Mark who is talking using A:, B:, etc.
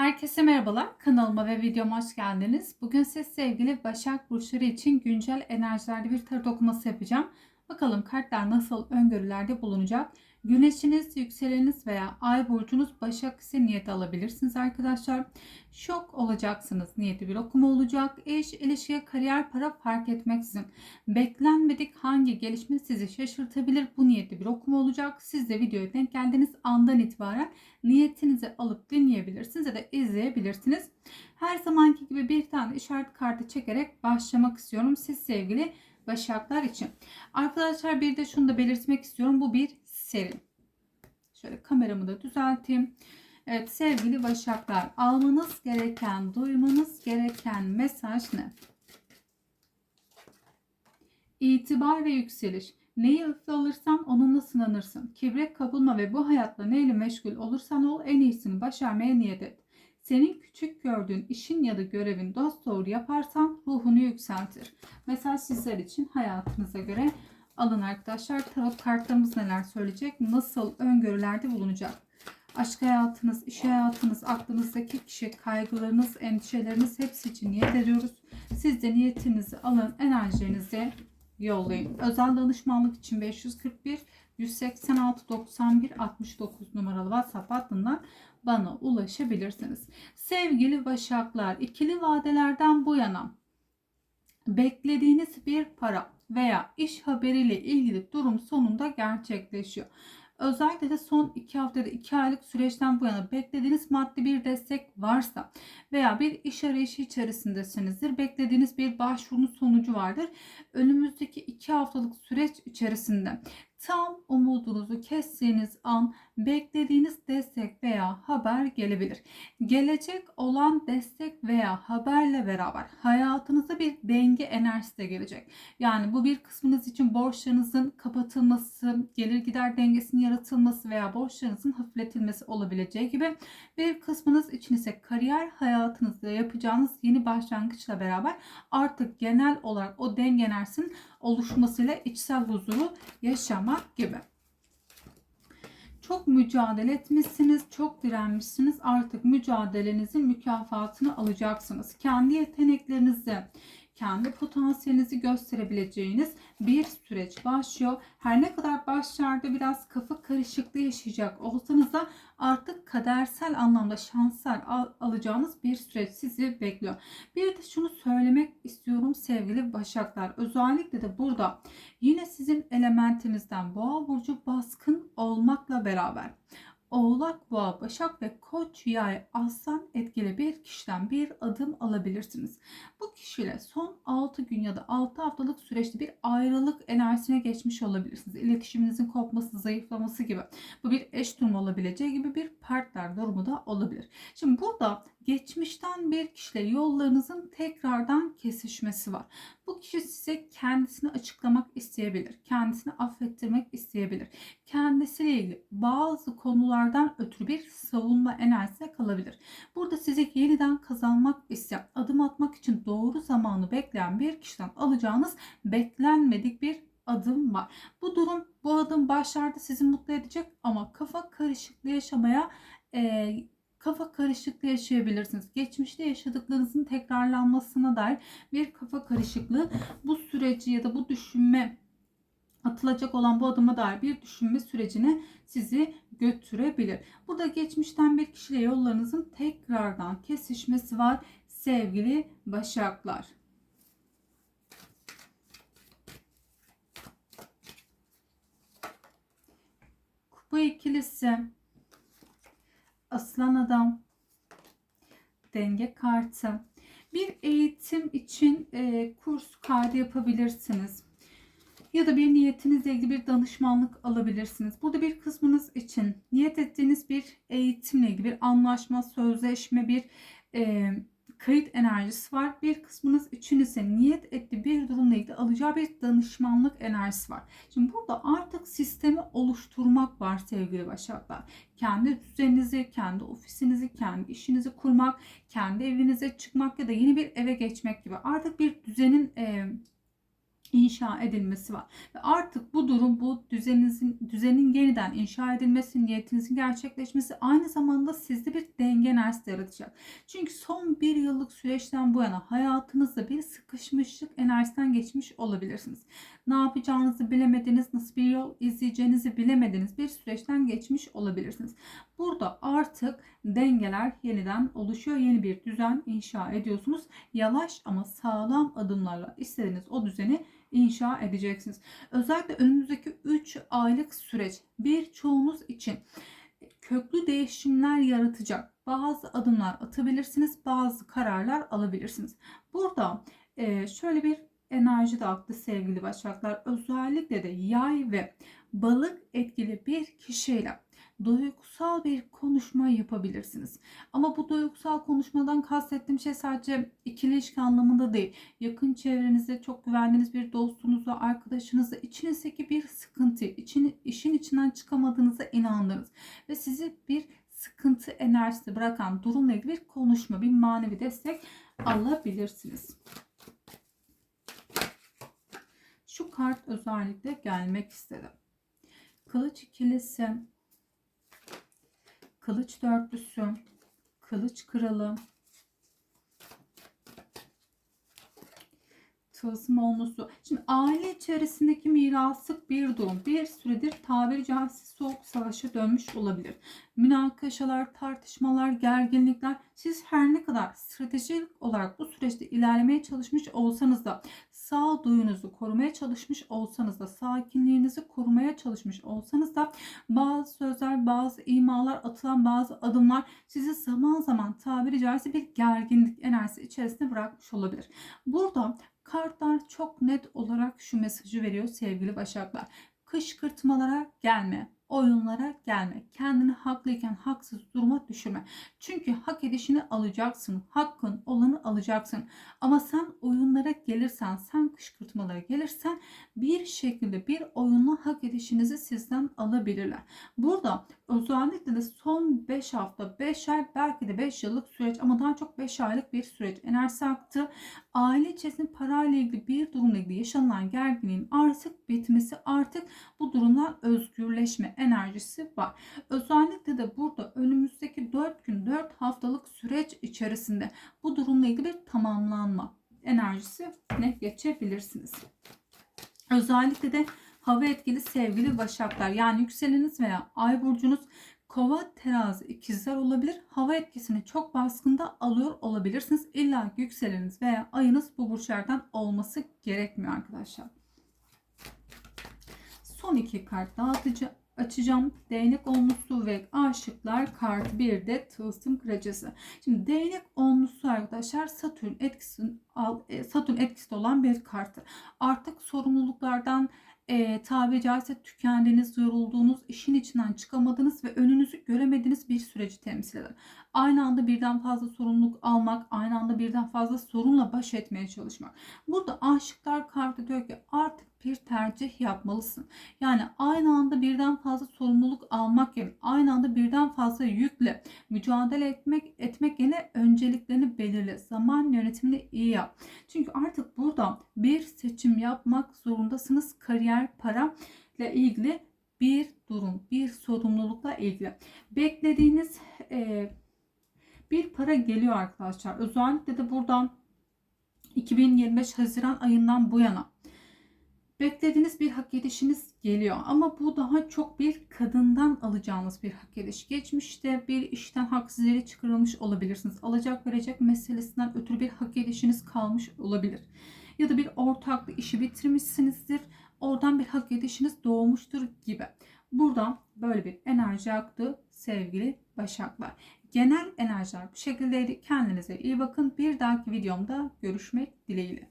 A: Herkese merhabalar. Kanalıma ve videoma hoş geldiniz. Bugün siz sevgili Başak Burçları için güncel enerjilerde bir tarot okuması yapacağım. Bakalım kartlar nasıl öngörülerde bulunacak. Güneşiniz, yükseleniniz veya ay burcunuz Başak ise niyet alabilirsiniz arkadaşlar. Şok olacaksınız. Niyeti bir okuma olacak. İş, ilişki, kariyer, para fark etmeksizin. Beklenmedik hangi gelişme sizi şaşırtabilir? Bu niyeti bir okuma olacak. Siz de videoya denk geldiğiniz andan itibaren niyetinizi alıp dinleyebilirsiniz ya da izleyebilirsiniz. Her zamanki gibi bir tane işaret kartı çekerek başlamak istiyorum. Siz sevgili Başaklar için. Arkadaşlar bir de şunu da belirtmek istiyorum. Bu bir seri. Şöyle kameramı da düzelteyim. Evet sevgili Başaklar almanız gereken, duymanız gereken mesaj ne? İtibar ve yükseliş. Neyi öfke alırsan onunla sınanırsın. Kibre kapılma ve bu hayatla neyle meşgul olursan ol en iyisini başarmaya niyet et. Senin küçük gördüğün işin ya da görevin dost doğru yaparsan ruhunu yükseltir. Mesela sizler için hayatınıza göre alın arkadaşlar. Tarot kartlarımız neler söyleyecek? Nasıl öngörülerde bulunacak? Aşk hayatınız, iş hayatınız, aklınızdaki kişi, kaygılarınız, endişeleriniz hepsi için niyet ediyoruz. Siz de niyetinizi alın, enerjinizi yollayın. Özel danışmanlık için 541 186 91 69 numaralı WhatsApp hattından bana ulaşabilirsiniz. Sevgili Başaklar, ikili vadelerden bu yana beklediğiniz bir para veya iş haberiyle ilgili durum sonunda gerçekleşiyor. Özellikle de son 2 haftada 2 aylık süreçten bu yana beklediğiniz maddi bir destek varsa veya bir iş arayışı içerisindesinizdir. Beklediğiniz bir başvurunun sonucu vardır. Önümüzdeki 2 haftalık süreç içerisinde tam umudunuzu kestiğiniz an beklediğiniz destek veya haber gelebilir. Gelecek olan destek veya haberle beraber hayatınıza bir denge enerjisi de gelecek. Yani bu bir kısmınız için borçlarınızın kapatılması, gelir gider dengesinin yaratılması veya borçlarınızın hafifletilmesi olabileceği gibi bir kısmınız için ise kariyer hayatınızda yapacağınız yeni başlangıçla beraber artık genel olarak o denge enerjisinin oluşmasıyla içsel huzuru yaşamak gibi. Çok mücadele etmişsiniz, çok direnmişsiniz. Artık mücadelenizin mükafatını alacaksınız. Kendi yeteneklerinizi, kendi potansiyelinizi gösterebileceğiniz bir süreç başlıyor. Her ne kadar başlarda biraz kafa karışıklığı yaşayacak olsanız da artık kadersel anlamda şanslar al alacağınız bir süreç sizi bekliyor. Bir de şunu söylemek istiyorum sevgili Başaklar. Özellikle de burada yine sizin elementinizden Boğa burcu baskın olmakla beraber Oğlak, Boğa, Başak ve Koç, Yay, Aslan etkili bir kişiden bir adım alabilirsiniz. Bu kişiyle son 6 gün ya da 6 haftalık süreçte bir ayrılık enerjisine geçmiş olabilirsiniz. İletişiminizin kopması, zayıflaması gibi. Bu bir eş durumu olabileceği gibi bir partner durumu da olabilir. Şimdi burada geçmişten bir kişiyle yollarınızın tekrardan kesişmesi var. Bu kişi size kendisini açıklamak isteyebilir. Kendisini affettirmek isteyebilir. Kendisiyle ilgili bazı konulardan ötürü bir savunma enerjisine kalabilir. Burada sizi yeniden kazanmak isteyen, adım atmak için doğru zamanı bekleyen bir kişiden alacağınız beklenmedik bir adım var. Bu durum bu adım başlarda sizi mutlu edecek ama kafa karışıklığı yaşamaya e, kafa karışıklığı yaşayabilirsiniz. Geçmişte yaşadıklarınızın tekrarlanmasına dair bir kafa karışıklığı bu süreci ya da bu düşünme atılacak olan bu adıma dair bir düşünme sürecine sizi götürebilir. Burada geçmişten bir kişiyle yollarınızın tekrardan kesişmesi var sevgili Başaklar. Kupa ikilisi Aslan Adam Denge kartı bir eğitim için e, kurs kaydı yapabilirsiniz. Ya da bir niyetinizle ilgili bir danışmanlık alabilirsiniz. Burada bir kısmınız için niyet ettiğiniz bir eğitimle ilgili bir anlaşma, sözleşme, bir e, kayıt enerjisi var. Bir kısmınız için ise niyet ettiği bir durumla ilgili alacağı bir danışmanlık enerjisi var. Şimdi burada artık sistemi oluşturmak var sevgili Başaklar. Kendi düzeninizi, kendi ofisinizi, kendi işinizi kurmak, kendi evinize çıkmak ya da yeni bir eve geçmek gibi artık bir düzenin e, inşa edilmesi var. Ve artık bu durum bu düzeninizin düzenin yeniden inşa edilmesi, niyetinizin gerçekleşmesi aynı zamanda sizde bir denge enerjisi yaratacak. Çünkü son bir yıllık süreçten bu yana hayatınızda bir sıkışmışlık enerjisinden geçmiş olabilirsiniz. Ne yapacağınızı bilemediniz, nasıl bir yol izleyeceğinizi bilemediğiniz bir süreçten geçmiş olabilirsiniz. Burada artık dengeler yeniden oluşuyor. Yeni bir düzen inşa ediyorsunuz. Yavaş ama sağlam adımlarla istediğiniz o düzeni inşa edeceksiniz. Özellikle önümüzdeki 3 aylık süreç birçoğunuz için köklü değişimler yaratacak bazı adımlar atabilirsiniz, bazı kararlar alabilirsiniz. Burada e, şöyle bir enerji de aktı sevgili başaklar. Özellikle de yay ve balık etkili bir kişiyle duygusal bir konuşma yapabilirsiniz. Ama bu duygusal konuşmadan kastettiğim şey sadece ikili ilişki anlamında değil. Yakın çevrenizde çok güvendiğiniz bir dostunuzla, arkadaşınızla içinizdeki bir sıkıntı, için, işin içinden çıkamadığınıza inandınız ve sizi bir sıkıntı enerjisi bırakan durumla ilgili bir konuşma, bir manevi destek alabilirsiniz. Şu kart özellikle gelmek istedi. Kılıç ikilisi, kılıç dörtlüsü, kılıç kralı, tılsım olması. Şimdi aile içerisindeki miraslık bir durum bir süredir tabiri caizse soğuk savaşa dönmüş olabilir. Münakaşalar, tartışmalar, gerginlikler siz her ne kadar stratejik olarak bu süreçte ilerlemeye çalışmış olsanız da sağduyunuzu korumaya çalışmış olsanız da sakinliğinizi korumaya çalışmış olsanız da bazı sözler, bazı imalar, atılan bazı adımlar sizi zaman zaman tabiri caizse bir gerginlik enerjisi içerisinde bırakmış olabilir. Burada Kartlar çok net olarak şu mesajı veriyor sevgili Başaklar. Kışkırtmalara gelme oyunlara gelme. Kendini haklıyken haksız duruma düşürme. Çünkü hak edişini alacaksın. Hakkın olanı alacaksın. Ama sen oyunlara gelirsen, sen kışkırtmalara gelirsen bir şekilde bir oyunla hak edişinizi sizden alabilirler. Burada özellikle de son 5 hafta, 5 ay belki de 5 yıllık süreç ama daha çok 5 aylık bir süreç. Enerjisi aktı. Aile içerisinde parayla ilgili bir durumla ilgili yaşanılan gerginliğin artık bitmesi, artık bu durumdan özgürleşme, enerjisi var. Özellikle de burada önümüzdeki 4 gün 4 haftalık süreç içerisinde bu durumla ilgili bir tamamlanma enerjisi ne geçebilirsiniz. Özellikle de hava etkili sevgili başaklar yani yükseleniniz veya ay burcunuz Kova, terazi, ikizler olabilir. Hava etkisini çok baskında alıyor olabilirsiniz. İlla yükseleniniz veya ayınız bu burçlardan olması gerekmiyor arkadaşlar. Son iki kart dağıtıcı açacağım. Değnek onlusu ve aşıklar kart bir de tılsım kraliçesi. Şimdi değnek onlusu arkadaşlar Satürn etkisi e, Satürn etkisi olan bir kartı. Artık sorumluluklardan e, tabiri caizse tükendiğiniz, yorulduğunuz, işin içinden çıkamadığınız ve önünüzü göremediğiniz bir süreci temsil eder. Aynı anda birden fazla sorumluluk almak, aynı anda birden fazla sorunla baş etmeye çalışmak. Burada aşıklar kartı diyor ki artık bir tercih yapmalısın. Yani aynı anda birden fazla sorumluluk almak yerine aynı anda birden fazla yükle mücadele etmek etmek yerine önceliklerini belirle. Zaman yönetimini iyi yap. Çünkü artık burada bir seçim yapmak zorundasınız. Kariyer, para ile ilgili bir durum, bir sorumlulukla ilgili. Beklediğiniz e, bir para geliyor arkadaşlar. Özellikle de buradan 2025 Haziran ayından bu yana beklediğiniz bir hak edişiniz geliyor. Ama bu daha çok bir kadından alacağınız bir hak ediş. Geçmişte bir işten haksız yere çıkarılmış olabilirsiniz. Alacak verecek meselesinden ötürü bir hak edişiniz kalmış olabilir. Ya da bir ortaklı işi bitirmişsinizdir. Oradan bir hak edişiniz doğmuştur gibi. Buradan böyle bir enerji aktı sevgili Başaklar. Genel enerjiler bu şekildeydi. Kendinize iyi bakın. Bir dahaki videomda görüşmek dileğiyle.